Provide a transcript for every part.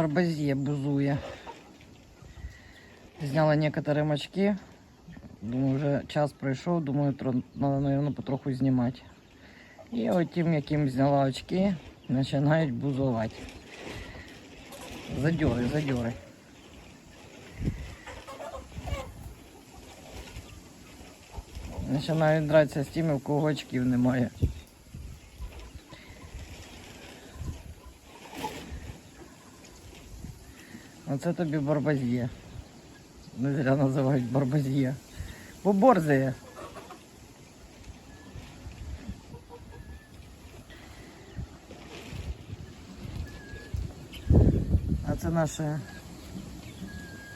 Барбазье бузує. Зняла некоторые мочки. Думаю, вже час пройшов, думаю, треба, наверное, потроху знімати. І от тим, яким зняла очки, починають бузувати. Задьори, задьори. Починають дратися з тими, в кого очків немає. Оце тобі барбазьє. Не зря називають барбазьє. Бо борзає. А це наші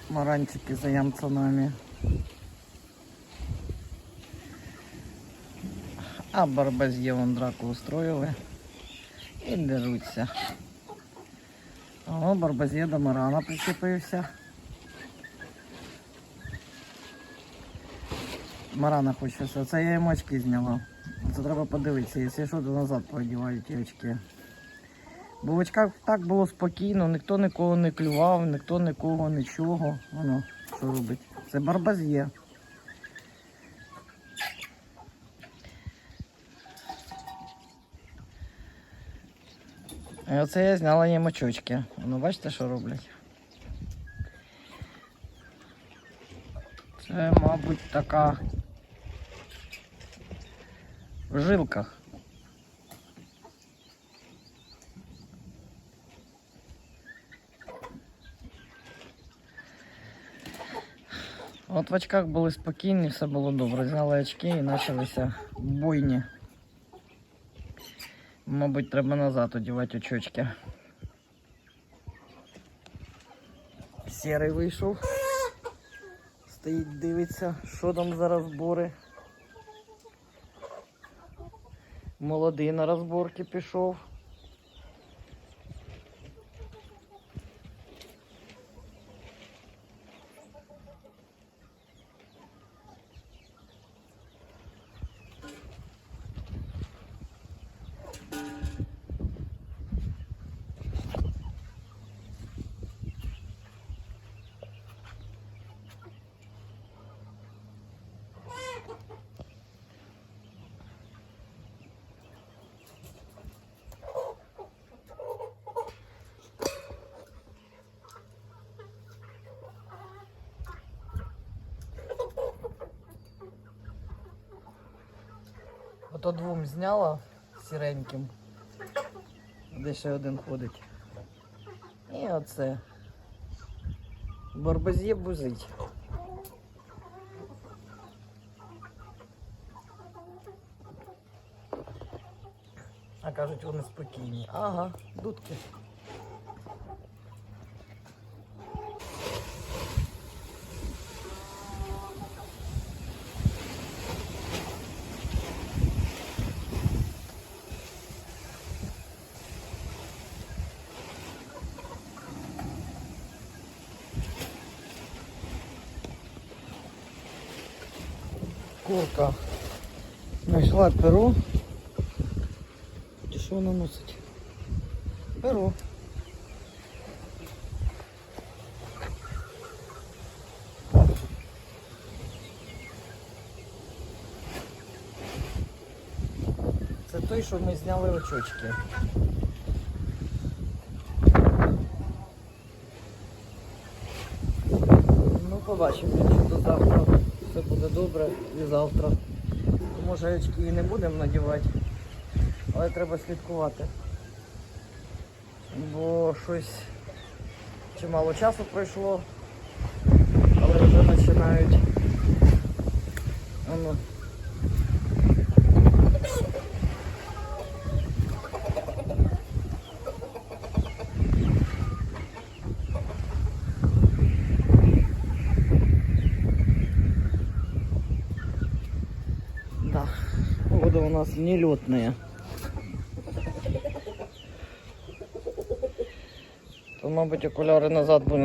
маранчики за ямцанами. А барбазьє вон драку устроїли і деруться. О, барбазє до марана причепився. Марана хочеться. Це я їм очки зняла. Це треба подивитися, якщо що, то назад подіваю ті очки. Бо в очках так було спокійно, ніхто нікого не клював, ніхто нікого нічого. Воно що робить. Це барбазє. І оце я зняла їм очочки. Ну бачите, що роблять? Це, мабуть, така в жилках. От в очках були спокійні, все було добре. Зняли очки і почалися бойні. Мабуть, треба назад одівати очочки. Сірий вийшов. Стоїть, дивиться, що там за розбори. Молодий на розборки пішов. Ото двом зняла сіреньким. Де ще один ходить. І оце. Барбазє бузить. А кажуть, вони спокійні. Ага, дудки. Курка знайшла перо. І що вона носить? Перо. Це той, що ми зняли очочки. Ну, побачимо, якщо до завтра все буде добре і завтра. Тому очки і не будемо надівати, але треба слідкувати. Бо щось чимало часу пройшло, але вже починають. Воно. Да, Вода у нас нелетная. То, мабуть, окуляри назад будемо.